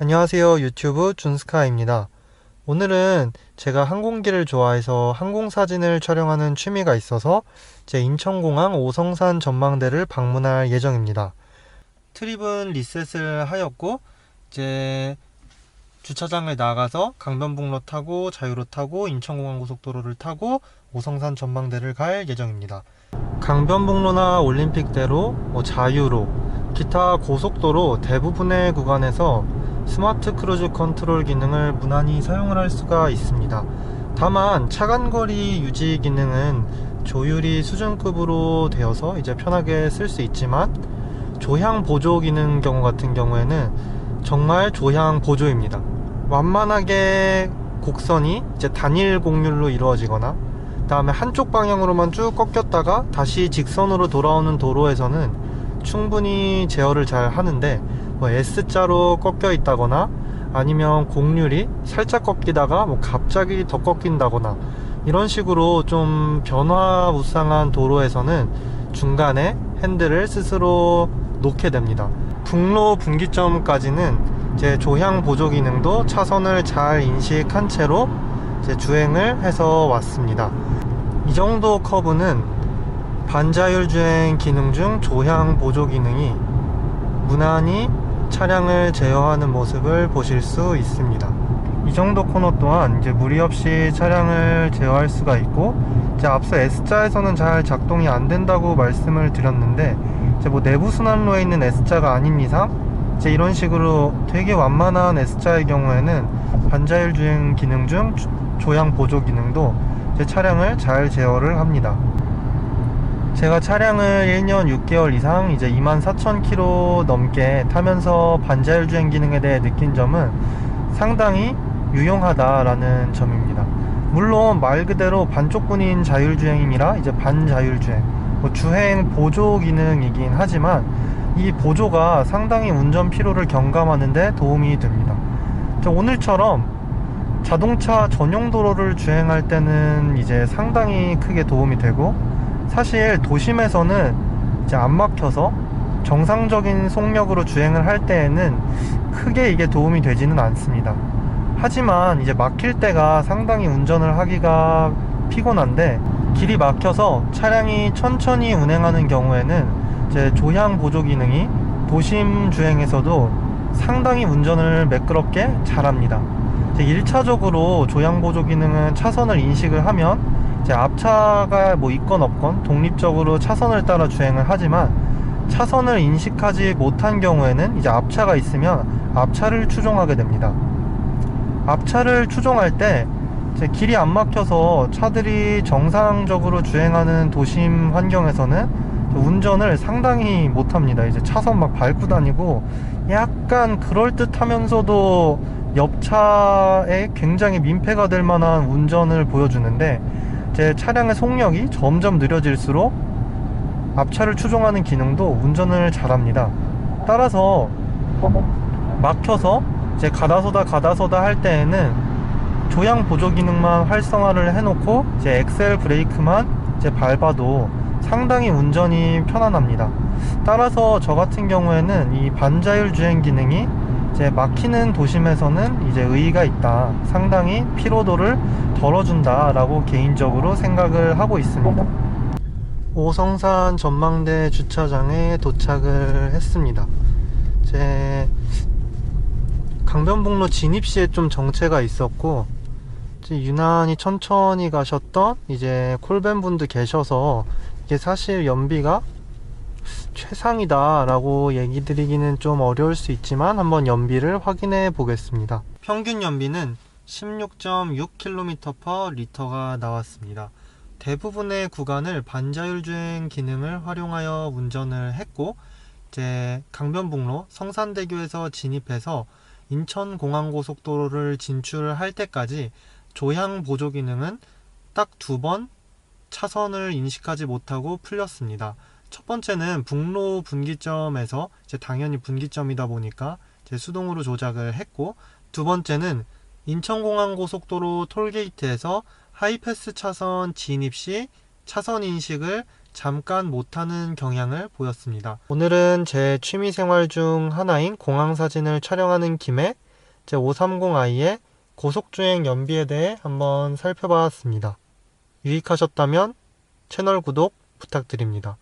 안녕하세요. 유튜브 준스카입니다. 오늘은 제가 항공기를 좋아해서 항공사진을 촬영하는 취미가 있어서 제 인천공항 오성산 전망대를 방문할 예정입니다. 트립은 리셋을 하였고, 이제 주차장을 나가서 강변북로 타고 자유로 타고 인천공항 고속도로를 타고 오성산 전망대를 갈 예정입니다. 강변북로나 올림픽대로, 뭐 자유로, 기타 고속도로 대부분의 구간에서 스마트 크루즈 컨트롤 기능을 무난히 사용을 할 수가 있습니다. 다만 차간거리 유지 기능은 조율이 수준급으로 되어서 이제 편하게 쓸 수 있지만 조향 보조 기능 경우 같은 경우에는 정말 조향 보조입니다. 완만하게 곡선이 이제 단일 곡률로 이루어지거나 다음에 한쪽 방향으로만 쭉 꺾였다가 다시 직선으로 돌아오는 도로에서는 충분히 제어를 잘 하는데 뭐 S자로 꺾여 있다거나 아니면 곡률이 살짝 꺾이다가 뭐 갑자기 더 꺾인다거나 이런 식으로 좀 변화무쌍한 도로에서는 중간에 핸들을 스스로 놓게 됩니다. 북로 분기점까지는 제 조향 보조 기능도 차선을 잘 인식한 채로 제 주행을 해서 왔습니다. 이 정도 커브는 반자율 주행 기능 중 조향 보조 기능이 무난히 차량을 제어하는 모습을 보실 수 있습니다. 이 정도 코너 또한 이제 무리 없이 차량을 제어할 수가 있고 이제 앞서 S자에서는 잘 작동이 안 된다고 말씀을 드렸는데 이제 뭐 내부 순환로에 있는 S자가 아닌 이상 이제 이런 식으로 되게 완만한 S자의 경우에는 반자율 주행 기능 중 조향 보조 기능도 제 차량을 잘 제어를 합니다. 제가 차량을 1년 6개월 이상 이제 24,000km 넘게 타면서 반자율 주행 기능에 대해 느낀 점은 상당히 유용하다라는 점입니다. 물론 말 그대로 반쪽뿐인 자율주행이라 이제 반자율주행, 뭐 주행 보조 기능이긴 하지만 이 보조가 상당히 운전 피로를 경감하는데 도움이 됩니다. 오늘처럼 자동차 전용 도로를 주행할 때는 이제 상당히 크게 도움이 되고 사실 도심에서는 이제 안 막혀서 정상적인 속력으로 주행을 할 때에는 크게 이게 도움이 되지는 않습니다. 하지만 이제 막힐 때가 상당히 운전을 하기가 피곤한데 길이 막혀서 차량이 천천히 운행하는 경우에는 제 조향 보조 기능이 도심 주행에서도 상당히 운전을 매끄럽게 잘합니다. 1차적으로 조향 보조 기능은 차선을 인식을 하면 이 제 앞차가 뭐 있건 없건 독립적으로 차선을 따라 주행을 하지만 차선을 인식하지 못한 경우에는 이제 앞차가 있으면 앞차를 추종하게 됩니다. 앞차를 추종할 때 길이 안 막혀서 차들이 정상적으로 주행하는 도심 환경에서는 운전을 상당히 못합니다. 이제 차선 막 밟고 다니고 약간 그럴듯 하면서도 옆차에 굉장히 민폐가 될 만한 운전을 보여주는데 제 차량의 속력이 점점 느려질수록 앞차를 추종하는 기능도 운전을 잘합니다. 따라서 막혀서 이제 가다서다 가다서다 할 때에는 조향 보조 기능만 활성화를 해놓고 이제 엑셀 브레이크만 이제 밟아도 상당히 운전이 편안합니다. 따라서 저 같은 경우에는 이 반자율 주행 기능이 이제 막히는 도심에서는 이제 의의가 있다. 상당히 피로도를 덜어준다. 라고 개인적으로 생각을 하고 있습니다. 오성산 전망대 주차장에 도착을 했습니다. 제 강변북로 진입 시에 좀 정체가 있었고 유난히 천천히 가셨던 이제 콜밴 분도 계셔서 이게 사실 연비가 최상이다 라고 얘기 드리기는 좀 어려울 수 있지만 한번 연비를 확인해 보겠습니다 평균 연비는 16.6km/L가 나왔습니다 대부분의 구간을 반자율 주행 기능을 활용하여 운전을 했고 이제 강변북로 성산대교에서 진입해서 인천공항고속도로를 진출할 때까지 조향 보조 기능은 딱 두 번 차선을 인식하지 못하고 풀렸습니다. 첫 번째는 북로 분기점에서 이제 당연히 분기점이다 보니까 제 수동으로 조작을 했고 두 번째는 인천공항 고속도로 톨게이트에서 하이패스 차선 진입 시 차선 인식을 잠깐 못하는 경향을 보였습니다. 오늘은 제 취미 생활 중 하나인 공항 사진을 촬영하는 김에 제 530i의 고속주행 연비에 대해 한번 살펴봤습니다. 유익하셨다면 채널 구독 부탁드립니다.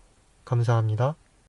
감사합니다.